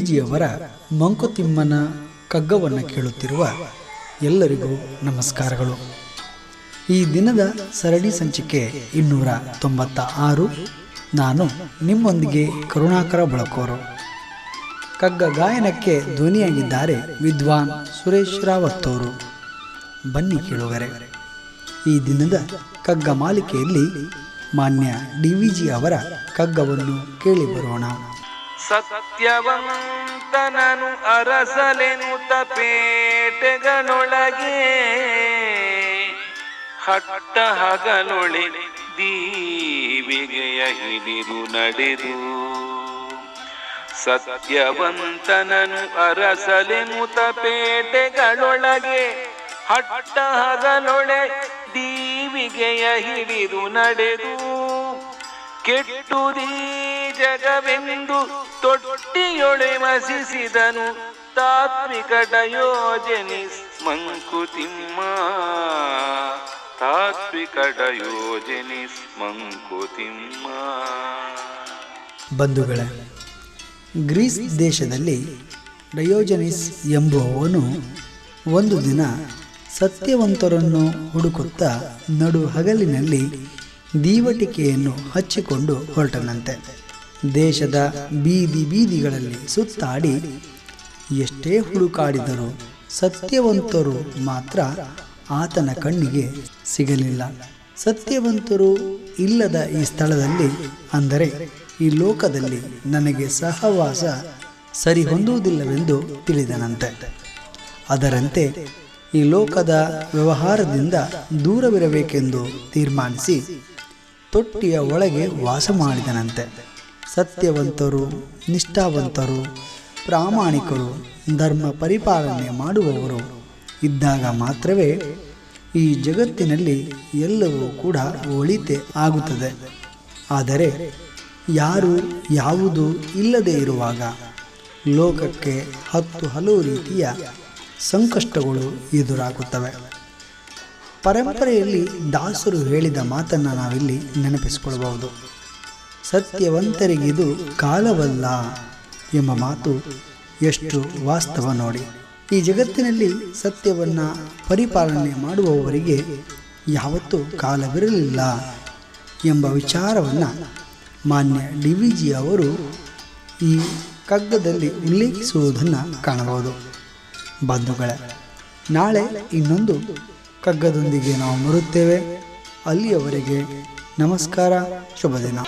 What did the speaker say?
ಜಿಯವರ ಮಂಕುತಿಮ್ಮನ ಕಗ್ಗವನ್ನು ಕೇಳುತ್ತಿರುವ ಎಲ್ಲರಿಗೂ ನಮಸ್ಕಾರಗಳು. ಈ ದಿನದ ಸರಣಿ ಸಂಚಿಕೆ ಇನ್ನೂರ ತೊಂಬತ್ತ ಆರು ನಾನು ನಿಮ್ಮೊಂದಿಗೆ ಕರುಣಾಕರ ಬಳಕೋರು. ಕಗ್ಗ ಗಾಯನಕ್ಕೆ ಧ್ವನಿಯಾಗಿದ್ದಾರೆ ವಿದ್ವಾನ್ ಸುರೇಶ್ ರಾವತ್ ಅವರು ಬನ್ನಿ ಕೇಳುವರೆ ಈ ದಿನದ ಕಗ್ಗ ಮಾಲಿಕೆಯಲ್ಲಿ ಮಾನ್ಯ ಡಿ ವಿ ಜಿ ಅವರ ಕಗ್ಗವನ್ನು ಕೇಳಿ ಬರೋಣ. ಸತ್ಯವಂತನನು ಅರಸಲೆನು ತಪೇಟೆಗಳೊಳಗೆ ಹಟ್ಟ ಹಗಲೊಳೆ ದೀವಿಗೆಯ ಹಿಡಿದು ನಡೆದು ಸತ್ಯವಂತನನು ಅರಸಲೆನುತ ಪೇಟೆಗಳೊಳಗೆ ಹಟ್ಟ ಹಗಲೊಳೆ ದೀವಿಗೆಯ ಹಿಡಿದು ನಡೆದು ಕೆಟ್ಟುದೀ ಜಗವೆಂದು ತೊಟ್ಟಿಯೊಳೆ ಮಸಿಸಿದನು. ತಾತ್ವಿಕ ಡಯೋಜನಿ ಮಂಕುತಿಮ್ಮ. ತಾತ್ವಿಕ ಡಯೋಜನಿ ಮಂಕುತಿಮ್ಮ. ಬಂಧುಗಳ, ಗ್ರೀಸ್ ದೇಶದಲ್ಲಿ ಡಯೋಜನಿಸ್ ಎಂಬುವವನು ಒಂದು ದಿನ ಸತ್ಯವಂತರನ್ನು ಹುಡುಕುತ್ತಾ ನಡು ಹಗಲಿನಲ್ಲಿ ದೀವಟಿಕೆಯನ್ನು ಹಚ್ಚಿಕೊಂಡು ಹೊರಟನಂತೆ. ದೇಶದ ಬೀದಿ ಬೀದಿಗಳಲ್ಲಿ ಸುತ್ತಾಡಿ ಎಷ್ಟೇ ಹುಡುಕಾಡಿದರೂ ಸತ್ಯವಂತರು ಮಾತ್ರ ಆತನ ಕಣ್ಣಿಗೆ ಸಿಗಲಿಲ್ಲ. ಸತ್ಯವಂತರು ಇಲ್ಲದ ಈ ಸ್ಥಳದಲ್ಲಿ ಅಂದರೆ ಈ ಲೋಕದಲ್ಲಿ ನನಗೆ ಸಹವಾಸ ಸರಿ ಹೊಂದುವುದಿಲ್ಲವೆಂದು ತಿಳಿದನಂತೆ. ಅದರಂತೆ ಈ ಲೋಕದ ವ್ಯವಹಾರದಿಂದ ದೂರವಿರಬೇಕೆಂದು ತೀರ್ಮಾನಿಸಿ ತೊಟ್ಟಿಯ ಒಳಗೆ ವಾಸ ಮಾಡಿದನಂತೆ. ಸತ್ಯವಂತರು, ನಿಷ್ಠಾವಂತರು, ಪ್ರಾಮಾಣಿಕರು, ಧರ್ಮ ಪರಿಪಾಲನೆ ಮಾಡುವವರು ಇದ್ದಾಗ ಮಾತ್ರವೇ ಈ ಜಗತ್ತಿನಲ್ಲಿ ಎಲ್ಲವೂ ಕೂಡ ಒಳಿತೆ ಆಗುತ್ತದೆ. ಆದರೆ ಯಾರು ಯಾವುದು ಇಲ್ಲದೆ ಇರುವಾಗ ಲೋಕಕ್ಕೆ ಹತ್ತು ಹಲವು ರೀತಿಯ ಸಂಕಷ್ಟಗಳು ಎದುರಾಗುತ್ತವೆ. ಪರಂಪರೆಯಲ್ಲಿ ದಾಸರು ಹೇಳಿದ ಮಾತನ್ನು ನಾವಿಲ್ಲಿ ನೆನಪಿಸಿಕೊಳ್ಳಬಹುದು. ಸತ್ಯವಂತರಿಗಿದು ಕಾಲವಲ್ಲ ಎಂಬ ಮಾತು ಎಷ್ಟು ವಾಸ್ತವ ನೋಡಿ. ಈ ಜಗತ್ತಿನಲ್ಲಿ ಸತ್ಯವನ್ನು ಪರಿಪಾಲನೆ ಮಾಡುವವರಿಗೆ ಯಾವತ್ತೂ ಕಾಲವಿರಲಿಲ್ಲ ಎಂಬ ವಿಚಾರವನ್ನು ಮಾನ್ಯ ಡಿ ವಿ ಜಿ ಅವರು ಈ ಕಗ್ಗದಲ್ಲಿ ಉಲ್ಲೇಖಿಸುವುದನ್ನು ಕಾಣಬಹುದು. ಬಂಧುಗಳೇ, ನಾಳೆ ಇನ್ನೊಂದು ಕಗ್ಗದೊಂದಿಗೆ ನಾವು ಮರುತ್ತೇವೆ. ಅಲ್ಲಿಯವರೆಗೆ ನಮಸ್ಕಾರ ಶುಭ ದಿನ